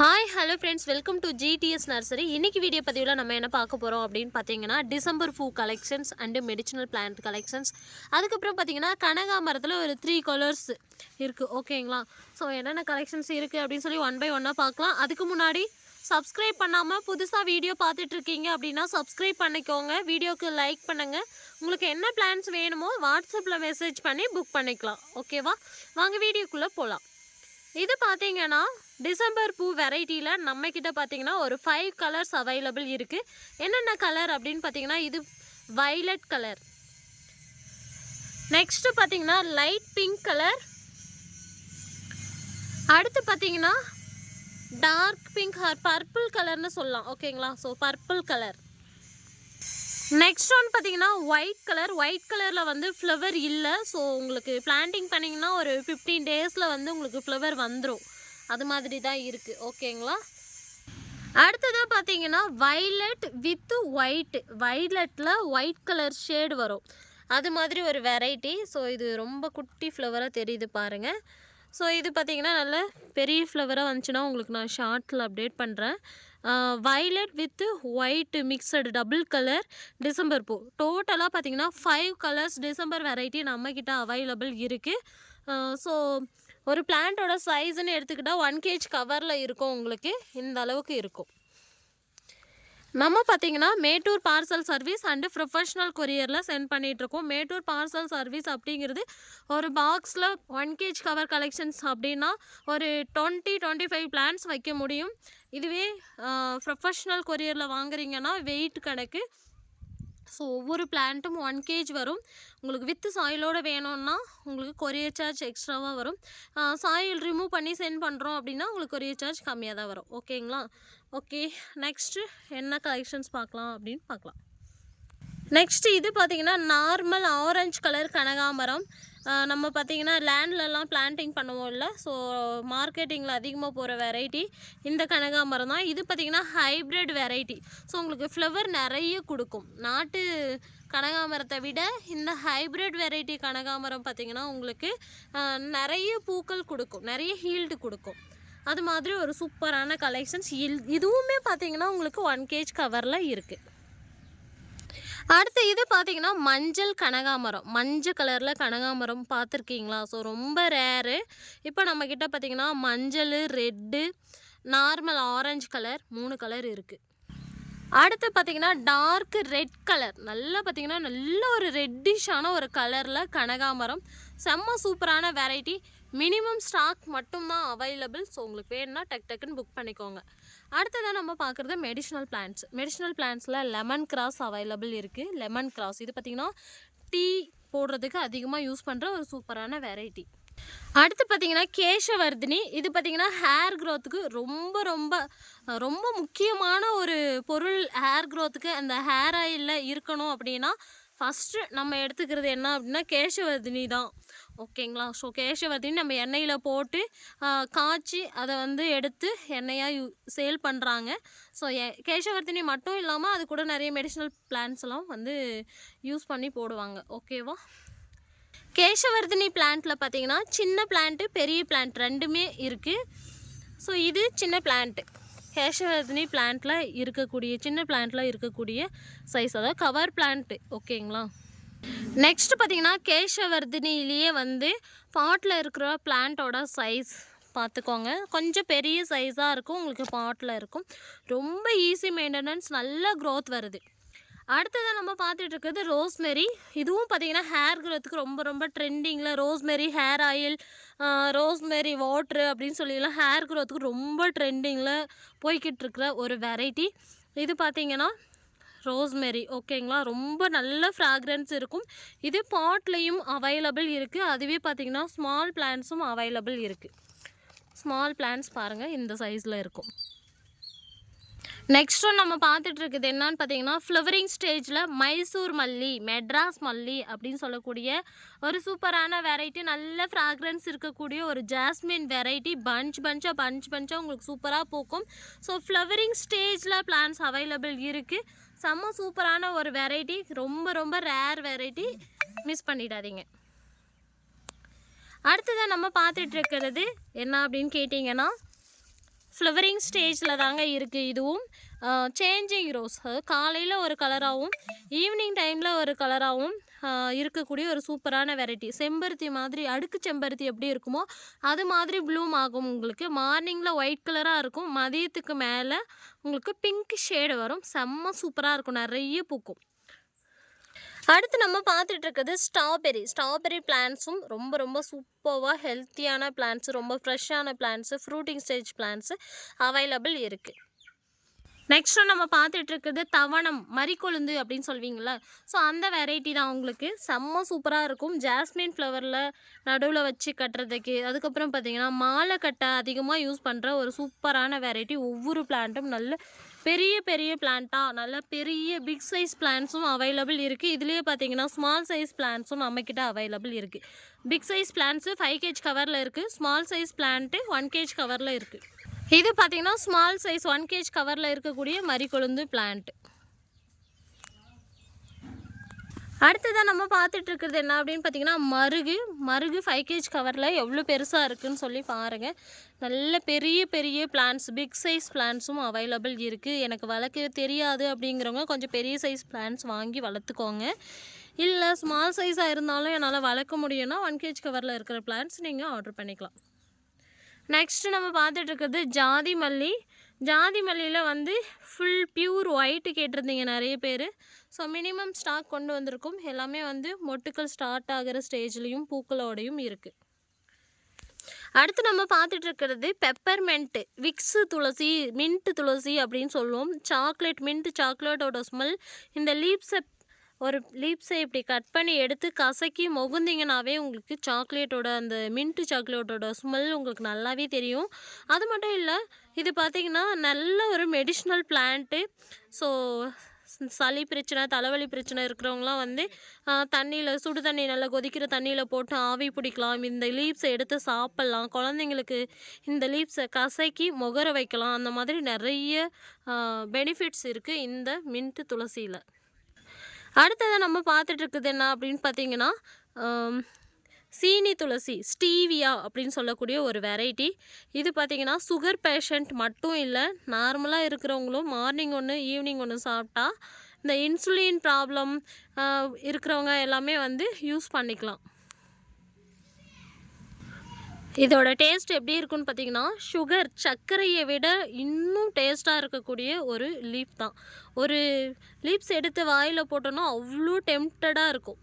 Hi hello friends welcome to GDS nursery இன்னைக்கு video பதிவில் நம்ம என்ன பார்க்க போகிறோம் அப்படின்னு பார்த்தீங்கன்னா டிசம்பர் பூ collections and medicinal plant collections அதுக்கப்புறம் பார்த்தீங்கன்னா கனகாமரத்தில் ஒரு த்ரீ கலர்ஸ் இருக்குது ஓகேங்களா ஸோ என்னென்ன கலெக்ஷன்ஸ் இருக்குது அப்படின்னு சொல்லி ஒன் பை ஒன்னாக பார்க்கலாம். அதுக்கு முன்னாடி சப்ஸ்கிரைப் பண்ணாமல் புதுசாக வீடியோ பார்த்துட்ருக்கீங்க அப்படின்னா சப்ஸ்கிரைப் பண்ணிக்கோங்க. வீடியோக்கு லைக் பண்ணுங்கள் உங்களுக்கு என்ன பிளான்ஸ் வேணுமோ வாட்ஸ்அப்பில் மெசேஜ் பண்ணி புக் பண்ணிக்கலாம். ஓகேவா வாங்க வீடியோக்குள்ளே போகலாம் இது பார்த்தீங்கன்னா டிசம்பர் பூ வெரைட்டியில் நம்மக்கிட்ட பார்த்தீங்கன்னா ஒரு ஃபைவ் கலர்ஸ் அவைலபிள் இருக்குது என்னென்ன கலர் அப்படின்னு பார்த்தீங்கன்னா இது வைலட் கலர் நெக்ஸ்ட்டு பார்த்தீங்கன்னா லைட் பிங்க் கலர் அடுத்து பார்த்தீங்கன்னா டார்க் பிங்க் ஆர் பர்பிள் கலர்னு சொல்லலாம். ஓகேங்களா so purple colour next one பார்த்தீங்கன்னா ஒயிட் கலர் ஒயிட் கலரில் வந்து ஃப்ளவர் இல்லை. ஸோ உங்களுக்கு பிளான்டிங் பண்ணிங்கன்னா ஒரு ஃபிஃப்டீன் டேஸில் வந்து உங்களுக்கு ஃப்ளவர் வந்துடும் அது மாதிரி தான் இருக்குது ஓகேங்களா? அடுத்ததாக பார்த்தீங்கன்னா வைலட் வித் ஒயிட் வைலட்டில் ஒயிட் கலர் ஷேடு வரும். அது மாதிரி ஒரு வெரைட்டி ஸோ இது ரொம்ப குட்டி ஃப்ளவராக தெரியுது பாருங்கள் ஸோ இது பார்த்தீங்கன்னா நல்ல பெரிய ஃப்ளவராக வந்துச்சுன்னா உங்களுக்கு நான் ஷார்ட்டில் அப்டேட் பண்ணுறேன் violet with white mixed double colour December பூ. டோட்டலாக பார்த்தீங்கன்னா ஃபைவ் கலர்ஸ் டிசம்பர் வெரைட்டி நம்மக்கிட்ட அவைலபிள் இருக்குது ஸோ ஒரு பிளான்ட்டோட சைஸ்ன்னு எடுத்துக்கிட்டால் ஒன் கேஜ் கவரில் இருக்கும் உங்களுக்கு. இந்த அளவுக்கு இருக்கும். நம்ம பார்த்தீங்கன்னா Mettur parcel service and professional கொரியரில் send பண்ணிகிட்ருக்கோம் மேட்டூர் பார்சல் சர்வீஸ் அப்படிங்கிறது ஒரு பாக்ஸில் ஒன் கேஜ் கவர் கலெக்ஷன்ஸ் அப்படின்னா ஒரு டுவெண்ட்டி டுவெண்ட்டி ஃபைவ் பிளான்ஸ் வைக்க முடியும். இதுவே ப்ரொஃபஷ்னல் கொரியரில் வாங்குறீங்கன்னா வெயிட் கணக்கு ஸோ ஒவ்வொரு பிளான்ட்டும் ஒன் கேஜ் வரும். உங்களுக்கு வித் சாயிலோடு வேணும்னா உங்களுக்கு கொரியர் சார்ஜ் எக்ஸ்ட்ராவாக வரும். சாயில் ரிமூவ் பண்ணி சென்ட் பண்ணுறோம் அப்படின்னா உங்களுக்கு கொரியர் சார்ஜ் கம்மியாக தான் வரும். ஓகேங்களா ஓகே நெக்ஸ்ட்டு என்ன கலெக்ஷன்ஸ் பார்க்கலாம் அப்படின்னு பார்க்கலாம். நெக்ஸ்ட் இது பார்த்தீங்கன்னா நார்மல் ஆரஞ்சு கலர் கனகாமரம் நம்ம பார்த்தீங்கன்னா லேண்ட்லலாம் பிளான்டிங் பண்ணுவோம்ல ஸோ மார்க்கெட்டிங்கில் அதிகமாக போகிற வெரைட்டி இந்த கனகாமரம் தான். இது பார்த்தீங்கன்னா ஹைப்ரிட் வெரைட்டி. ஸோ உங்களுக்கு ஃப்ளவர் நிறைய கொடுக்கும். நாட்டு கனகாமரத்தை விட இந்த ஹைப்ரிட் வெரைட்டி கனகாமரம் பார்த்தீங்கன்னா உங்களுக்கு நிறைய பூக்கள் கொடுக்கும். நிறைய ஹீல்டு கொடுக்கும். அது மாதிரி ஒரு சூப்பரான கலெக்ஷன்ஸ் இதுவுமே பார்த்திங்கன்னா உங்களுக்கு ஒன் கேஜ் கவரில் இருக்குது அடுத்து இது பார்த்தீங்கன்னா மஞ்சள் கனகாமரம் மஞ்சள் கலரில் கனகாமரம் பார்த்துருக்கீங்களா ஸோ ரொம்ப ரேரு இப்போ நம்மக்கிட்ட பார்த்தீங்கன்னா மஞ்சள் ரெட்டு நார்மல் ஆரஞ்சு கலர் மூணு கலர் இருக்குது அடுத்து பார்த்தீங்கன்னா டார்க் ரெட் கலர் நல்லா பார்த்தீங்கன்னா நல்ல ஒரு ரெட்டிஷான ஒரு கலரில் கனகாமரம் செம்ம சூப்பரான வெரைட்டி மினிமம் ஸ்டாக் மட்டும்தான் அவைலபிள் ஸோ உங்களுக்கு வேணும்னா டக் டக்குன்னு புக் பண்ணிக்கோங்க. அடுத்ததாக நம்ம பார்க்குறது மெடிஷனல் பிளான்ட்ஸ் மெடிஷனல் பிளான்ட்ஸில் லெமன் கிராஸ் அவைலபிள் இருக்குது லெமன் கிராஸ் இது பார்த்திங்கன்னா டீ போடுறதுக்கு அதிகமாக யூஸ் பண்ணுற ஒரு சூப்பரான வெரைட்டி அடுத்து பார்த்தீங்கன்னா கேசவர்தினி. இது பார்த்தீங்கன்னா ஹேர் க்ரோத்துக்கு ரொம்ப ரொம்ப ரொம்ப முக்கியமான ஒரு பொருள். ஹேர் க்ரோத்துக்கு அந்த ஹேர் ஆயிலில் இருக்கணும் அப்படின்னா ஃபஸ்ட்டு நம்ம எடுத்துக்கிறது என்ன அப்படின்னா கேசவர்தினி தான். ஓகேங்களா? ஸோ கேசவர்தினி நம்ம எண்ணெயில் போட்டு காய்ச்சி அதை வந்து எடுத்து எண்ணெயாக யூ சேல் பண்ணுறாங்க ஸோ கேசவர்தினி மட்டும் இல்லாமல் அது கூட நிறைய மெடிஷனல் பிளான்ஸ் எல்லாம் வந்து யூஸ் பண்ணி போடுவாங்க. ஓகேவா கேசவர்தினி பிளான்ட்டில் பார்த்தீங்கன்னா சின்ன பிளான்ட்டு பெரிய பிளான்ட் ரெண்டுமே இருக்குது ஸோ இது சின்ன பிளான்ட்டு கேஷவர்தினி பிளான்ட்டில் இருக்கக்கூடிய சின்ன பிளான்ட்டில் இருக்கக்கூடிய சைஸ் அதாவது கவர் பிளான்ட்டு ஓகேங்களா நெக்ஸ்ட் பார்த்தீங்கன்னா கேசவர்தினிலேயே வந்து பாட்டில் இருக்கிற பிளான்ட்டோட சைஸ் பார்த்துக்கோங்க கொஞ்சம் பெரிய சைஸாக இருக்கும் உங்களுக்கு பாட்டில் இருக்கும். ரொம்ப ஈஸி மெயின்டெனன்ஸ் நல்ல க்ரோத் வருது. அடுத்ததாக நம்ம பார்த்துட்டு இருக்கிறது ரோஸ்மெரி இதுவும் பார்த்தீங்கன்னா ஹேர் க்ரோத்துக்கு ரொம்ப ரொம்ப ட்ரெண்டிங்கில் rosemary hair oil rosemary water அப்படின்னு சொல்லிலாம் ஹேர் க்ரோத்துக்கு ரொம்ப ட்ரெண்டிங்கில் போய்கிட்டு இருக்கிற ஒரு வெரைட்டி இது பார்த்திங்கன்னா ரோஸ்மெரி. ஓகேங்களா? ரொம்ப நல்ல ஃப்ராக்ரன்ஸ் இருக்கும். இது பாட்லேயும் அவைலபிள் இருக்குது அதுவே பார்த்திங்கன்னா ஸ்மால் பிளான்ஸும் அவைலபிள் இருக்குது ஸ்மால் பிளான்ஸ் பாருங்கள் இந்த சைஸில் இருக்கும். நெக்ஸ்ட் ஒன் நம்ம பார்த்துட்டு இருக்குது என்னன்னு பார்த்தீங்கன்னா ஃப்ளவரிங் ஸ்டேஜில் மைசூர் மல்லி மெட்ராஸ் மல்லி அப்படின்னு சொல்லக்கூடிய ஒரு சூப்பரான வெரைட்டி நல்ல ஃப்ராக்ரன்ஸ் இருக்கக்கூடிய ஒரு ஜாஸ்மின் வெரைட்டி பஞ்ச் பஞ்சாக பஞ்ச் பஞ்சாக உங்களுக்கு சூப்பராக போக்கும். ஸோ ஃப்ளவரிங் ஸ்டேஜில் பிளான்ஸ் அவைலபிள் இருக்குது செம்ம சூப்பரான ஒரு வெரைட்டி ரொம்ப ரொம்ப ரேர் வெரைட்டி மிஸ் பண்ணிடாதீங்க. அடுத்ததாக நம்ம பார்த்துட்டு இருக்கிறது என்ன அப்படின்னு கேட்டிங்கன்னா ஃப்ளவரிங் ஸ்டேஜில் தாங்க இருக்குது இதுவும். சேஞ்சிங் ரோஸ் அதாவது காலையில் ஒரு கலராகவும் ஈவினிங் டைமில் ஒரு கலராகவும் இருக்கக்கூடிய ஒரு சூப்பரான வெரைட்டி செம்பருத்தி மாதிரி அடுக்கு செம்பருத்தி எப்படி இருக்குமோ அது மாதிரி ப்ளூம் ஆகும் உங்களுக்கு. மார்னிங்கில் ஒயிட் கலராக இருக்கும் மதியத்துக்கு மேலே உங்களுக்கு பிங்க் ஷேடு வரும். செம்ம சூப்பராக இருக்கும் நிறைய பூக்கும். அடுத்து நம்ம பார்த்துட்டு இருக்கிறது ஸ்ட்ராபெரி ஸ்ட்ராபெரி பிளான்ஸும் ரொம்ப ரொம்ப சூப்பராக ஹெல்த்தியான பிளான்ஸு ரொம்ப ஃப்ரெஷ்ஷான plants fruiting stage plants available இருக்குது நெக்ஸ்ட்டு நம்ம பார்த்துட்டு இருக்குது தவணம் மறிக்கொழுந்து அப்படின்னு சொல்வீங்களா ஸோ அந்த வெரைட்டி தான் உங்களுக்கு. செம்ம சூப்பராக இருக்கும். ஜாஸ்மின் ஃப்ளவரில் நடுவில் வச்சு கட்டுறதுக்கு. அதுக்கப்புறம் பார்த்தீங்கன்னா மாலை கட்டை அதிகமாக யூஸ் பண்ணுற ஒரு சூப்பரான வெரைட்டி ஒவ்வொரு பிளான்ட்டும் நல்ல பெரிய பெரிய பிளான்ட்டாக நல்ல பெரிய பிக் சைஸ் பிளான்ட்ஸும் அவைலபிள் இருக்குது இதுலேயே பார்த்தீங்கன்னா ஸ்மால் சைஸ் பிளான்ட்ஸும் நம்மக்கிட்ட அவைலபிள் இருக்குது big size plants five gauge கவரில் இருக்குது small size plant one gauge கவரில் இருக்குது இது பார்த்தீங்கன்னா ஸ்மால் சைஸ் ஒன் கேஜ் கவரில் இருக்கக்கூடிய மறிக்கொழுந்து பிளான்ட் அடுத்ததாக நம்ம பார்த்துட்டு இருக்கிறது என்ன அப்படின்னு பார்த்தீங்கன்னா மருகு. மருகு ஃபைவ் கேஜ் கவரில் எவ்வளோ பெருசாக இருக்குன்னு சொல்லி பாருங்கள் நல்ல பெரிய பெரிய பிளான்ஸ் பிக் சைஸ் பிளான்ஸும் அவைலபிள் இருக்குது எனக்கு வளர்க்க தெரியாது அப்படிங்கிறவங்க கொஞ்சம் பெரிய சைஸ் பிளான்ஸ் வாங்கி வளர்த்துக்கோங்க. இல்லை ஸ்மால் சைஸாக இருந்தாலும் என்னால் வளர்க்க முடியும்னா ஒன் கேஜ் கவரில் இருக்கிற பிளான்ஸ் நீங்கள் ஆர்டர் பண்ணிக்கலாம். நெக்ஸ்ட்டு நம்ம பார்த்துட்டு இருக்கிறது ஜாதி மல்லி ஜாதி மல்லியில் வந்து ஃபுல் பியூர் ஒயிட்டு கேட்டிருந்தீங்க நிறைய பேர். ஸோ மினிமம் ஸ்டாக் கொண்டு வந்திருக்கும். எல்லாமே வந்து மொட்டுக்கள் ஸ்டார்ட் ஆகிற ஸ்டேஜ்லேயும் பூக்களோடையும் இருக்குது அடுத்து நம்ம பார்த்துட்டு இருக்கிறது பெப்பர்மெண்ட்டு விக்ஸு துளசி மின்ட்டு துளசி அப்படின்னு சொல்லுவோம். சாக்லேட் மின்ட் சாக்லேட்டோட ஸ்மெல் இந்த லீப்ஸை ஒரு லீப்ஸை இப்படி கட் பண்ணி எடுத்து கசக்கி முகுந்தீங்கனாவே உங்களுக்கு சாக்லேட்டோட அந்த மின்ட் சாக்லேட்டோட ஸ்மெல் உங்களுக்கு நல்லாவே தெரியும். அது மட்டும் இல்லை இது பார்த்திங்கன்னா நல்ல ஒரு மெடிஷ்னல் பிளான்ட்டு ஸோ சளி பிரச்சனை தலைவலி பிரச்சனை இருக்கிறவங்களாம் வந்து தண்ணியில் சுடு தண்ணி நல்லா கொதிக்கிற தண்ணியில் போட்டு ஆவி பிடிக்கலாம். இந்த லீப்ஸை எடுத்து சாப்பிட்லாம். குழந்தைங்களுக்கு இந்த லீப்ஸை கசக்கி முகர வைக்கலாம். அந்த மாதிரி நிறைய பெனிஃபிட்ஸ் இருக்குது இந்த மின்ட்டு துளசியில். அடுத்ததை நம்ம பார்த்துட்டு இருக்குது என்ன அப்படின்னு பார்த்தீங்கன்னா சீனி துளசி ஸ்டீவியா அப்படின்னு சொல்லக்கூடிய ஒரு வெரைட்டி இது பார்த்திங்கன்னா சுகர் பேஷண்ட் மட்டும் இல்லை. நார்மலாக இருக்கிறவங்களும் மார்னிங் ஒன்று ஈவினிங் ஒன்று சாப்பிட்டா இந்த இன்சுலின் ப்ராப்ளம் இருக்கிறவங்க எல்லாமே வந்து யூஸ் பண்ணிக்கலாம். இதோட டேஸ்ட் எப்படி இருக்குன்னு பார்த்தீங்கன்னா சுகர் சர்க்கரையை விட இன்னும் டேஸ்ட்டாக இருக்கக்கூடிய ஒரு லீப் தான். ஒரு லீப்ஸ் எடுத்து வாயில் போட்டோன்னா அவ்வளோ டெம்டடாக இருக்கும்.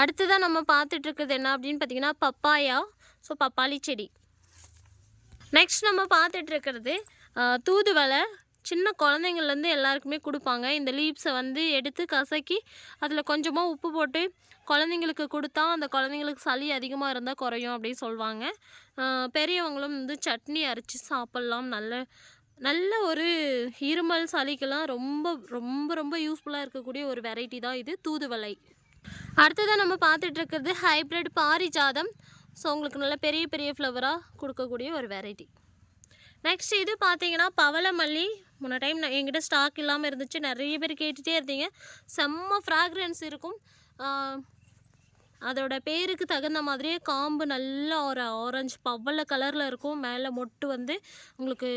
அடுத்ததாக நம்ம பார்த்துட்டு இருக்குது என்ன அப்படின்னு பார்த்தீங்கன்னா பப்பாயா ஸோ பப்பாளி செடி. நெக்ஸ்ட் நம்ம பார்த்துட்டு இருக்கிறது தூதுவளை சின்ன குழந்தைங்கள்லேருந்து எல்லாருக்குமே கொடுப்பாங்க. இந்த லீவ்ஸை வந்து எடுத்து கசக்கி அதில் கொஞ்சமாக உப்பு போட்டு குழந்தைங்களுக்கு கொடுத்தா அந்த குழந்தைங்களுக்கு சளி அதிகமாக இருந்தால் குறையும் அப்படின்னு சொல்லுவாங்க பெரியவங்களும் வந்து சட்னி அரைச்சி சாப்பிட்லாம். நல்ல நல்ல ஒரு இருமல் சளிக்கெல்லாம் ரொம்ப ரொம்ப ரொம்ப யூஸ்ஃபுல்லாக இருக்கக்கூடிய ஒரு வெரைட்டி தான் இது தூதுவளை. அடுத்ததாக நம்ம பார்த்துட்டு இருக்கிறது ஹைப்ரிட் பாரிஜாதம். ஸோ உங்களுக்கு நல்ல பெரிய பெரிய ஃப்ளவராக கொடுக்கக்கூடிய ஒரு வெரைட்டி நெக்ஸ்ட் இது பார்த்தீங்கன்னா பவளமல்லி. முன்ன டைம் நான் என்கிட்ட ஸ்டாக் இல்லாமல் இருந்துச்சு. நிறைய பேர் கேட்டுகிட்டே இருந்தீங்க. செம்ம ஃப்ராக்ரன்ஸ் இருக்கும். அதோட பேருக்கு தகுந்த மாதிரியே காம்பு நல்ல ஒரு ஆரஞ்சு பவள கலரில் இருக்கும். மேலே மொட்டு வந்து உங்களுக்கு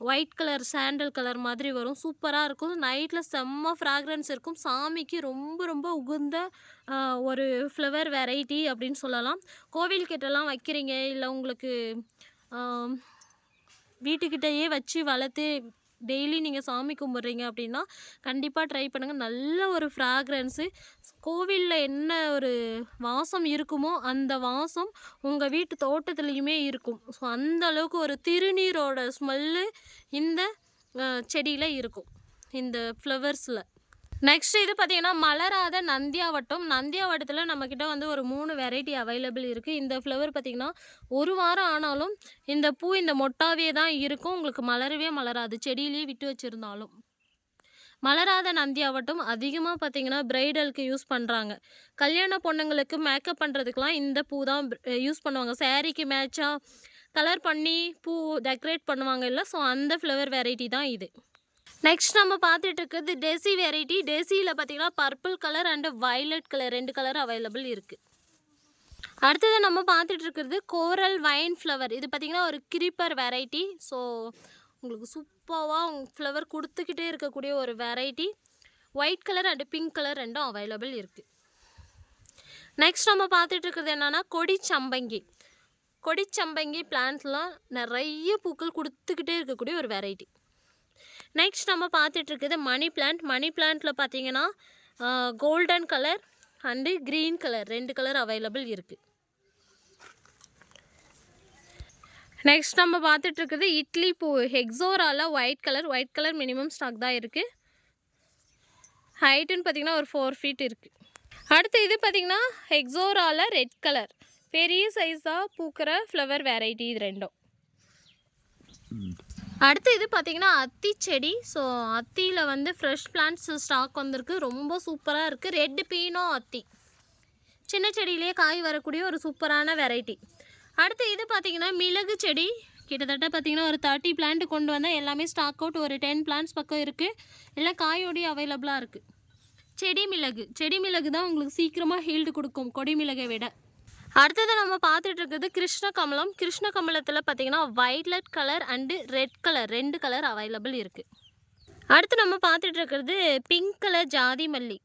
ஒயிட் கலர் சாண்டல் கலர் மாதிரி வரும். சூப்பராக இருக்கும். நைட்டில் செம்ம ஃப்ராக்ரன்ஸ் இருக்கும். சாமிக்கு ரொம்ப ரொம்ப உகுந்த ஒரு ஃப்ளவர் வெரைட்டி அப்படின்னு சொல்லலாம். கோவில்கிட்டலாம் வைக்கிறீங்க. இல்லை உங்களுக்கு வீட்டுக்கிட்டேயே வச்சு வளர்த்து டெய்லி நீங்கள் சாமி கும்பிட்றீங்க அப்படின்னா கண்டிப்பாக ட்ரை பண்ணுங்கள் நல்ல ஒரு ஃப்ராக்ரன்ஸு கோவிலில் என்ன ஒரு வாசம் இருக்குமோ அந்த வாசம் உங்கள் வீட்டு தோட்டத்துலேயுமே இருக்கும். ஸோ அந்த அளவுக்கு ஒரு திருநீரோட ஸ்மெல்லு இந்த செடியில் இருக்கும். இந்த ஃப்ளவர்ஸில் நெக்ஸ்ட் இது பார்த்தீங்கன்னா மலராத நந்தியாவட்டம் நந்தியாவட்டத்தில் நம்மக்கிட்ட வந்து ஒரு மூணு வெரைட்டி அவைலபிள் இருக்குது இந்த ஃப்ளவர் பார்த்திங்கன்னா ஒரு வாரம் ஆனாலும் இந்த பூ இந்த மொட்டாவே தான் இருக்கும். உங்களுக்கு மலரவே மலராது. செடியிலேயே விட்டு வச்சுருந்தாலும். மலராத நந்தியாவட்டம் அதிகமாக பார்த்தீங்கன்னா பிரைடலுக்கு யூஸ் பண்ணுறாங்க கல்யாண பொண்ணுங்களுக்கு மேக்கப் பண்ணுறதுக்கெலாம் இந்த பூ தான் யூஸ் பண்ணுவாங்க. சேரீக்கு மேட்சாக கலர் பண்ணி பூ டெக்கரேட் பண்ணுவாங்க இல்லை. ஸோ அந்த ஃப்ளவர் வெரைட்டி தான் இது. நெக்ஸ்ட் நம்ம பார்த்துட்டு இருக்கிறது டெசி வெரைட்டி டெசியில் பார்த்தீங்கன்னா purple colour and violet colour ரெண்டு கலர் அவைலபிள் இருக்குது அடுத்தது நம்ம பார்த்துட்டு இருக்கிறது கோரல் வைன் ஃப்ளவர் இது பார்த்திங்கன்னா ஒரு கிரிப்பர் வெரைட்டி ஸோ உங்களுக்கு சூப்பராக ஃப்ளவர் கொடுத்துக்கிட்டே இருக்கக்கூடிய ஒரு variety white colour and pink colour ரெண்டும் அவைலபிள் இருக்குது நெக்ஸ்ட் நம்ம பார்த்துட்டு இருக்கிறது என்னென்னா கொடிச்சம்பங்கி. கொடிச்சம்பங்கி பிளான்ட்லாம் நிறைய பூக்கள் கொடுத்துக்கிட்டே இருக்கக்கூடிய ஒரு வெரைட்டி நெக்ஸ்ட் நம்ம பார்த்துட்ருக்குது மணி பிளான்ட். மணி பிளான்ட்டில் பார்த்தீங்கன்னா golden colour and green colour. ரெண்டு கலர் அவைலபிள் இருக்குது நெக்ஸ்ட் நம்ம பார்த்துட்ருக்குது இட்லி பூ. ஹெக்ஸோரால white colour. White colour minimum stock தான் இருக்குது ஹைட்டுன்னு பார்த்தீங்கன்னா ஒரு ஃபோர் ஃபீட் இருக்குது அடுத்து இது பார்த்தீங்கன்னா ஹெக்ஸோரால ரெட் கலர். பெரிய சைஸாக பூக்கிற ஃப்ளவர் வெரைட்டி இது ரெண்டும். அடுத்து இது பார்த்தீங்கன்னா அத்தி செடி. ஸோ அத்தியில் வந்து ஃப்ரெஷ் பிளான்ட்ஸ் ஸ்டாக் வந்திருக்கு. ரொம்ப சூப்பராக இருக்குது ரெட் பீனோ அத்தி. சின்ன செடியிலே காய் வரக்கூடிய ஒரு சூப்பரான வெரைட்டி அடுத்து இது பார்த்திங்கன்னா மிளகு செடி. கிட்டத்தட்ட பார்த்திங்கன்னா ஒரு தேர்ட்டி பிளான்ட் கொண்டு வந்தால் எல்லாமே ஸ்டாக் அவுட் ஒரு டென் பிளான்ட்ஸ் பக்கம் இருக்குது எல்லாம் காயோடய அவைலபிளாக இருக்குது செடி மிளகு. செடி மிளகு தான் உங்களுக்கு சீக்கிரமாக ஹீல்டு கொடுக்கும். கொடி மிளகை விட. அடுத்தது நம்ம பார்த்துட்டு இருக்கிறது கிருஷ்ண கமலம் கிருஷ்ண கமலத்தில் பார்த்தீங்கன்னா violet colour and red colour ரெண்டு கலர் அவைலபிள் இருக்குது அடுத்து நம்ம பார்த்துட்டு இருக்கிறது பிங்க் கலர் ஜாதி மல்லி.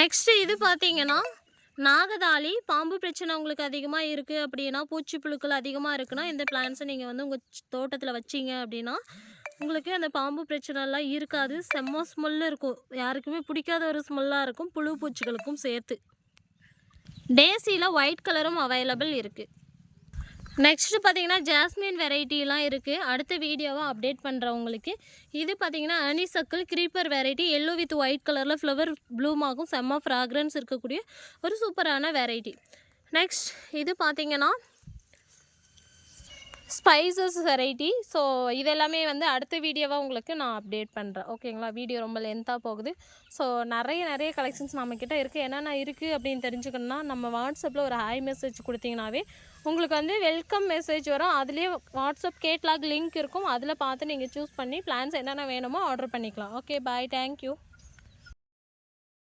நெக்ஸ்ட் இது பார்த்தீங்கன்னா நாகதாளி பாம்பு பிரச்சனை உங்களுக்கு அதிகமாக இருக்குது அப்படின்னா பூச்சி புழுக்கள் அதிகமாக இருக்குன்னா இந்த பிளான்ஸை நீங்கள் வந்து உங்கள் தோட்டத்தில் வச்சீங்க அப்படின்னா உங்களுக்கு அந்த பாம்பு பிரச்சனைலாம் இருக்காது. செம்ம ஸ்மெல்லு இருக்கும். யாருக்குமே பிடிக்காத ஒரு ஸ்மெல்லாக இருக்கும். புழு பூச்சிகளுக்கும் சேர்த்து. டேசியில் ஒயிட் கலரும் அவைலபிள் இருக்குது நெக்ஸ்ட்டு பார்த்தீங்கன்னா ஜாஸ்மின் வெரைட்டிலாம் இருக்குது அடுத்த வீடியோவாக அப்டேட் பண்ணுறவங்களுக்கு இது பார்த்தீங்கன்னா honeysuckle creeper variety yellow with white கலரில் ஃப்ளவர் ப்ளூமாகும் செம்ம ஃப்ராக்ரன்ஸ் இருக்கக்கூடிய ஒரு சூப்பரான வெரைட்டி நெக்ஸ்ட் இது பார்த்தீங்கன்னா ஸ்பைசஸ் வெரைட்டி ஸோ இதெல்லாமே வந்து அடுத்த வீடியோவாக உங்களுக்கு நான் அப்டேட் பண்ணுறேன் ஓகேங்களா வீடியோ ரொம்ப லென்த்தாக போகுது. ஸோ நிறைய நிறைய கலெக்ஷன்ஸ் நம்மக்கிட்ட இருக்குது என்னென்ன இருக்குது அப்படின்னு தெரிஞ்சுக்கணுன்னா நம்ம வாட்ஸ்அப்பில் ஒரு ஹாய் மெசேஜ் கொடுத்தீங்கனாவே உங்களுக்கு வந்து வெல்கம் மெசேஜ் வரும். அதுலேயே வாட்ஸ்அப் கேட்லாக் லிங்க் இருக்கும். அதில் பார்த்து நீங்கள் சூஸ் பண்ணி பிளான்ஸ் என்னென்ன வேணுமோ ஆர்டர் பண்ணிக்கலாம். Okay bye thank you